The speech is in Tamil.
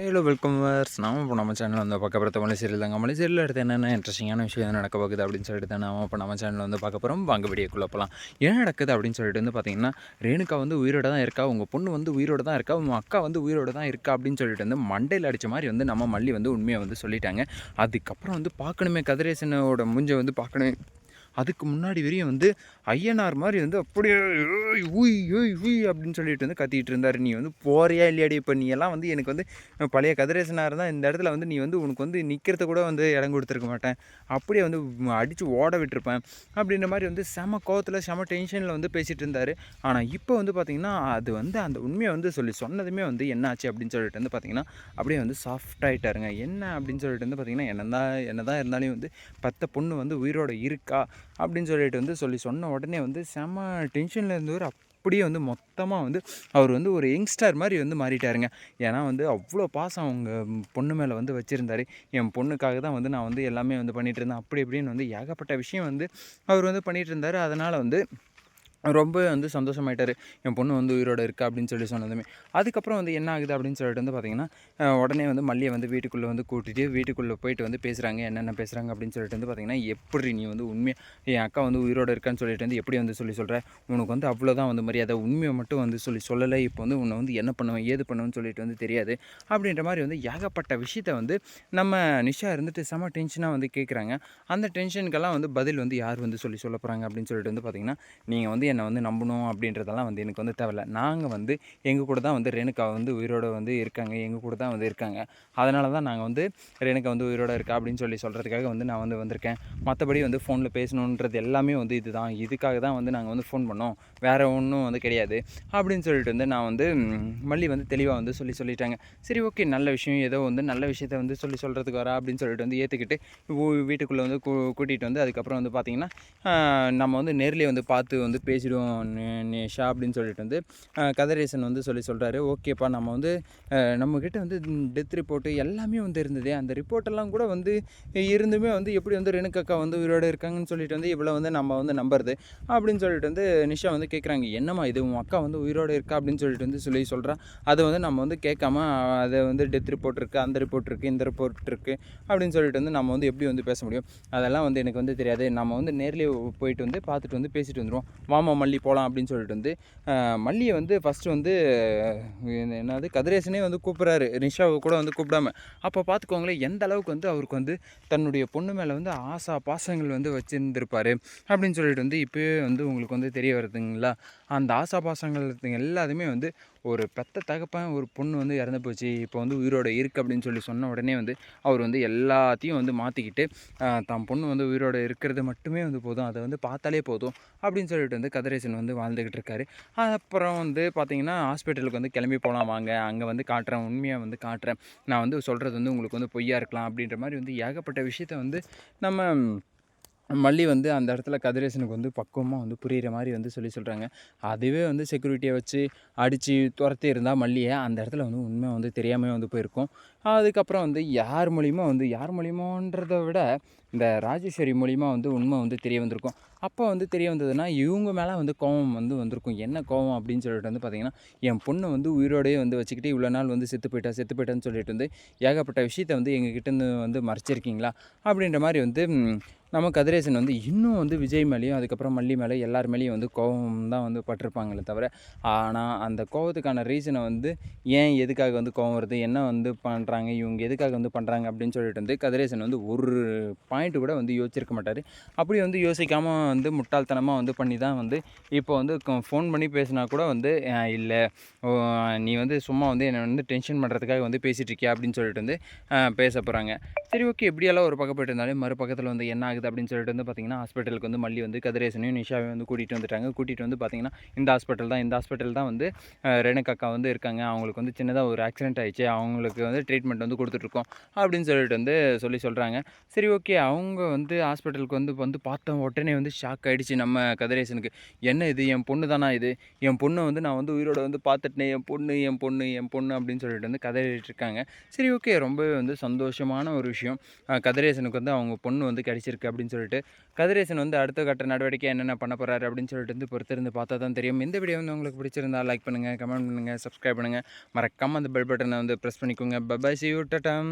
ஹலோ வெல்கம் வேர்ஸ் நாம இப்போ நம்ம சேனல் வந்து பார்க்க போகிற மலைசேரியில் சீரியல் தாங்க. மலை சீரியல் எடுத்து என்னென்ன இன்ட்ரெஸ்டிங்கான விஷயம் நடக்க போகுது அப்படின்னு சொல்லிட்டு தான் நாம இப்போ நம்ம சேனல் வந்து பார்க்க போகிறோம் வாங்க வீடியோக்குள்ளே போகலாம் என்ன நடக்குது அப்படின்னு சொல்லிட்டு வந்து பார்த்தீங்கன்னா ரேணுகா வந்து உயிரோட தான் இருக்கா? உங்கள் பொண்ணு வந்து உயிரோட தான் இருக்கா? உங்கள் அக்கா வந்து உயிரோட தான் இருக்கா? அப்படின்னு சொல்லிட்டு வந்து மண்டையில் அடித்த மாதிரி வந்து நம்ம மல்லி வந்து உண்மையை வந்து சொல்லிட்டாங்க. அதுக்கப்புறம் வந்து பார்க்கணுமே. கதிரேசனோட மூஞ்சை வந்து பார்க்கணுமே. அதுக்கு முன்னாடி வரையும் வந்து ஐயனார் மாதிரி வந்து அப்படியே ஊய் ஊய் ஊய் அப்படின்னு சொல்லிட்டு வந்து கத்திட்டு இருந்தார். நீ வந்து போறியா இல்லையாடி இப்போ? நீ எல்லாம் வந்து எனக்கு வந்து பழைய கதிரேசனாக இருந்தால் இந்த இடத்துல வந்து நீ வந்து உனக்கு வந்து நிற்கிறத கூட வந்து இடம் கொடுத்துருக்க மாட்டேன். அப்படியே வந்து அடித்து ஓட விட்டுருப்பேன். அப்படின்ற மாதிரி வந்து செம கோவத்தில் செம டென்ஷனில் வந்து பேசிகிட்டு இருந்தார். ஆனால் இப்போ வந்து பார்த்திங்கன்னா அது வந்து அந்த உண்மையை வந்து சொல்லி சொன்னதுமே வந்து என்னாச்சு அப்படின்னு சொல்லிட்டு வந்து பார்த்திங்கன்னா அப்படியே வந்து சாஃப்ட் ஆகிட்டாருங்க என்ன அப்படின்னு சொல்லிட்டு வந்து பார்த்திங்கன்னா என்ன தான் இருந்தாலும் வந்து பத்த பொண்ணு வந்து உயிரோட இருக்கா? அப்படின்னு சொல்லிட்டு வந்து சொல்லி சொன்ன உடனே வந்து செம டென்ஷனில் இருந்தவர் அப்படியே வந்து மொத்தமாக வந்து அவர் வந்து ஒரு யங்ஸ்டர் மாதிரி வந்து மாறிட்டாருங்க. ஏன்னா வந்து அவ்வளோ பாசம் அவங்க பொண்ணு மேலே வந்து வச்சுருந்தாரு. என் பொண்ணுக்காக தான் வந்து நான் வந்து எல்லாமே வந்து பண்ணிகிட்டு இருந்தேன். அப்படி இப்படின்னு வந்து ஏகப்பட்ட விஷயம் வந்து அவர் வந்து பண்ணிகிட்டு இருந்தார். அதனால் வந்து ரொம்ப வந்து சந்தோஷமாயிட்டார். என் பொண்ணு வந்து உயிரோட இருக்கா அப்படின்னு சொல்லி சொன்னதுமே. அதுக்கப்புறம் வந்து என்ன ஆகுது அப்படின்னு சொல்லிட்டு வந்து பார்த்திங்கன்னா உடனே வந்து மல்லியை வந்து வீட்டுக்குள்ளே வந்து கூட்டிகிட்டு வீட்டுக்குள்ளே போயிட்டு வந்து பேசுகிறாங்க என்னென்ன பேசுகிறாங்க அப்படின்னு சொல்லிட்டு வந்து பார்த்தீங்கன்னா எப்படி நீ வந்து உண்மையாக என் அக்கா வந்து உயிரோட இருக்கான்னு சொல்லிட்டு வந்து எப்படி வந்து சொல்லி சொல்கிற உனக்கு வந்து அவ்வளோதான் வந்து மரியாதை உண்மையை மட்டும் வந்து சொல்லி சொல்லலை. இப்போ வந்து உன்னை வந்து என்ன பண்ணுவேன் ஏது பண்ணுவேன்னு சொல்லிட்டு வந்து தெரியாது. அப்படின்ற மாதிரி வந்து ஏகப்பட்ட விஷயத்தை வந்து நம்ம நிஷா இருந்துட்டு செம டென்ஷனாக வந்து கேட்குறாங்க அந்த டென்ஷனுக்கெல்லாம் வந்து பதில் வந்து யார் வந்து சொல்லி சொல்ல போகிறாங்க அப்படின்னு சொல்லிட்டு வந்து பார்த்திங்கன்னா நீங்கள் வந்து என்னை வந்து நம்பணும் அப்படின்றதெல்லாம் வந்து எனக்கு வந்து தேவையில்ல. நாங்கள் வந்து எங்கள் கூட தான் வந்து ரேணுகா வந்து உயிரோட வந்து இருக்காங்க. எங்கள் கூட தான் வந்து இருக்காங்க. அதனால தான் நாங்கள் வந்து ரேணுகா வந்து உயிரோட இருக்கா அப்படின்னு சொல்லி சொல்கிறதுக்காக வந்து நான் வந்து வந்திருக்கேன். மற்றபடி வந்து ஃபோனில் பேசணுன்றது எல்லாமே வந்து இதுதான். இதுக்காக தான் வந்து நாங்கள் வந்து ஃபோன் பண்ணோம். வேறு ஒன்றும் வந்து கிடையாது. அப்படின்னு சொல்லிட்டு வந்து நான் வந்து மல்லி வந்து தெளிவாக வந்து சொல்லி சொல்லிட்டாங்க. சரி ஓகே நல்ல விஷயம். ஏதோ வந்து நல்ல விஷயத்த வந்து சொல்லி சொல்கிறதுக்கு வரா அப்படின்னு சொல்லிட்டு வந்து ஏற்றுக்கிட்டு வீட்டுக்குள்ளே வந்து கூ கூட்டிகிட்டு வந்து அதுக்கப்புறம் வந்து பார்த்திங்கன்னா நம்ம வந்து நேர்லேயே வந்து பார்த்து வந்து பேசி பேசிடுவோம் நி- நிஷா அப்படின்னு சொல்லிட்டு வந்து ஆஹ், கதிரேசன் வந்து சொல்லி சொல்கிறாரு ஓகேப்பா நம்ம வந்து நம்மக்கிட்ட வந்து டெத் ரிப்போர்ட்டு எல்லாமே வந்து இருந்தது. அந்த ரிப்போர்ட்டெல்லாம் கூட வந்து இருந்துமே வந்து எப்படி வந்து ரெணுக்கக்கா வந்து உயிரோடு இருக்காங்கன்னு சொல்லிட்டு வந்து இவ்வளோ வந்து நம்ம வந்து நம்புறது அப்படின்னு சொல்லிட்டு வந்து நிஷா வந்து கேட்குறாங்க என்னம்மா இது? உன் அக்கா வந்து உயிரோடு இருக்கா அப்படின்னு சொல்லிட்டு வந்து சொல்லி சொல்கிறா அதை வந்து நம்ம வந்து கேட்காம அதை வந்து டெத் ரிப்போர்ட் இருக்குது அந்த ரிப்போர்ட் இருக்குது இந்த ரிப்போர்ட் இருக்குது அப்படின்னு சொல்லிட்டு வந்து நம்ம வந்து எப்படி வந்து பேச முடியும்? அதெல்லாம் வந்து எனக்கு வந்து தெரியாது. நம்ம வந்து நேர்லேயே போயிட்டு வந்து பார்த்துட்டு வந்து பேசிட்டு வந்துடுவோம் வாமா மல்லி போகலாம் அப்படின்னு சொல்லிட்டு வந்து மல்லியை வந்து ஃபஸ்ட்டு வந்து என்னது கதிரேசனே வந்து கூப்பிட்றாரு. நிஷாவை கூட வந்து கூப்பிடாம. அப்போ பார்த்துக்கோங்களேன் எந்த அளவுக்கு வந்து அவருக்கு வந்து தன்னுடைய பொண்ணு மேலே வந்து ஆசா பாசங்கள் வந்து வச்சுருந்துருப்பார் அப்படின்னு சொல்லிட்டு வந்து இப்போயே வந்து உங்களுக்கு வந்து தெரிய வருதுங்களா? அந்த ஆசா பாசங்கள் எல்லாத்தையுமே வந்து ஒரு பெத்த தகப்பன் ஒரு பொண்ணு வந்து இறந்து போச்சு இப்போ வந்து உயிரோட இருக்குது அப்படின்னு சொல்லி சொன்ன உடனே வந்து அவர் வந்து எல்லாத்தையும் வந்து மாற்றிக்கிட்டு தம் பொண்ணு வந்து உயிரோட இருக்கிறது மட்டுமே வந்து போதும் அதை வந்து பார்த்தாலே போதும் அப்படின்னு சொல்லிட்டு வந்து கதிரேசன் வந்து வாழ்ந்துக்கிட்டு இருக்காரு. அப்புறம் வந்து பார்த்தீங்கன்னா ஹாஸ்பிட்டலுக்கு வந்து கிளம்பி போகலாம் வாங்க அங்கே வந்து காட்டுறேன் உண்மையாக வந்து காட்டுறேன். நான் வந்து சொல்கிறது வந்து உங்களுக்கு வந்து பொய்யா இருக்கலாம் அப்படின்ற மாதிரி வந்து ஏகப்பட்ட விஷயத்த வந்து நம்ம மல்லி வந்து அந்த இடத்துல கதிரேசனுக்கு வந்து பக்குவமாக வந்து புரிகிற மாதிரி வந்து சொல்லி சொல்கிறாங்க அதுவே வந்து செக்யூரிட்டியை வச்சு அடித்து துரத்தி இருந்தால் மல்லியை அந்த இடத்துல வந்து உண்மை வந்து தெரியாமல் வந்து போயிருக்கும். அதுக்கப்புறம் வந்து யார் மூலிமா வந்து யார் மூலியமான்றதை விட இந்த ராஜேஸ்வரி மூலிமா வந்து உண்மை வந்து தெரிய வந்திருக்கும். அப்போ வந்து தெரிய வந்ததுன்னா இவங்க மேலே வந்து கோவம் வந்து வந்திருக்கும். என்ன கோவம் அப்படின்னு சொல்லிட்டு வந்து பார்த்தீங்கன்னா என் பொண்ணு வந்து உயிரோடையே வந்து வச்சுக்கிட்டு இவ்வளோ நாள் வந்து செத்து போயிட்டா செத்து போயிட்டான்னு சொல்லிட்டு வந்து ஏகப்பட்ட விஷயத்தை வந்து எங்ககிட்டேருந்து வந்து மறைச்சிருக்கீங்களா? அப்படின்ற மாதிரி வந்து நம்ம கதிரேசன் வந்து இன்னும் வந்து விஜய் மேலேயும் அதுக்கப்புறம் மல்லி மேலே எல்லார் மேலேயும் வந்து கோவம் தான் வந்து பட்டிருப்பாங்களே தவிர ஆனால் அந்த கோபத்துக்கான ரீசனை வந்து ஏன் எதுக்காக வந்து கோவம் வருது என்ன வந்து பண்ணுறாங்க இவங்க எதுக்காக வந்து பண்ணுறாங்க அப்படின்னு சொல்லிட்டு வந்து கதிரேசன் வந்து ஒரு பாயிண்ட் கூட வந்து யோசிச்சிருக்க மாட்டார். அப்படி வந்து யோசிக்காமல் வந்து முட்டாள்தனமாக வந்து பண்ணி தான் வந்து இப்போ வந்து ஃபோன் பண்ணி பேசினா கூட வந்து இல்லை. நீ வந்து சும்மா வந்து என்னை வந்து டென்ஷன் பண்ணுறதுக்காக வந்து பேசிகிட்டு இருக்கியா? அப்படின்னு சொல்லிட்டு வந்து பேச போகிறாங்க சரி ஓகே. இப்படியெல்லாம் ஒரு பக்கம் போயிட்டு இருந்தாலும் மறுபக்கத்தில் வந்து என்ன ஆகுது அப்படின்னு சொல்லிட்டு வந்து பார்த்தீங்கன்னா ஹாஸ்பிட்டலுக்கு வந்து மல்லி வந்து கதிரேசனையும் நிஷாவையும் வந்து கூட்டிகிட்டு வந்துட்டாங்க. கூட்டிகிட்டு வந்து பார்த்தீங்கன்னா இந்த ஹாஸ்பிட்டல் தான் இந்த ஹாஸ்பிட்டல் தான் வந்து ரேணுக்காக்கா வந்து இருக்காங்க. அவங்களுக்கு வந்து சின்னதாக ஒரு ஆக்சிடென்ட் ஆகிடுச்சு அவங்களுக்கு வந்து ட்ரீட்மெண்ட் வந்து கொடுத்துட்ருக்கோம் அப்படின்னு சொல்லிட்டு வந்து சொல்லி சொல்கிறாங்க சரி ஓகே. அவங்க வந்து ஹாஸ்பிட்டலுக்கு வந்து வந்து பார்த்த உடனே வந்து ஷாக் ஆகிடுச்சு நம்ம கதிரேசனுக்கு என்ன இது? என் பொண்ணு தானா இது? என் பொண்ணை வந்து நான் வந்து உயிரோட வந்து பார்த்துட்டேன். என் பொண்ணு என் பொண்ணு என் பொண்ணு அப்படின்னு சொல்லிட்டு வந்து கதறிட்டு இருக்காங்க சரி ஓகே. ரொம்பவே வந்து சந்தோஷமான ஒரு விஷயம். கதிரேசனுக்கு வந்து அவங்க பொண்ணு வந்து கிடச்சிருக்கு அப்படின்னு சொல்லிட்டு கதிரேசன் வந்து அடுத்த கட்ட நடவடிக்கை என்னென்ன பண்ண போகிறாரு அப்படின்னு சொல்லிட்டு வந்து பொறுத்திருந்து பார்த்தா தான் தெரியும். இந்த வீடியோ வந்து உங்களுக்கு பிடிச்சிருந்தா லைக் பண்ணுங்கள் கமெண்ட் பண்ணுங்கள் சப்ஸ்கிரைப் பண்ணுங்கள் மறக்காமல் அந்த பெல் பட்டனை வந்து ப்ரெஸ் பண்ணிக்கோங்க. Bye bye C you டட்டம்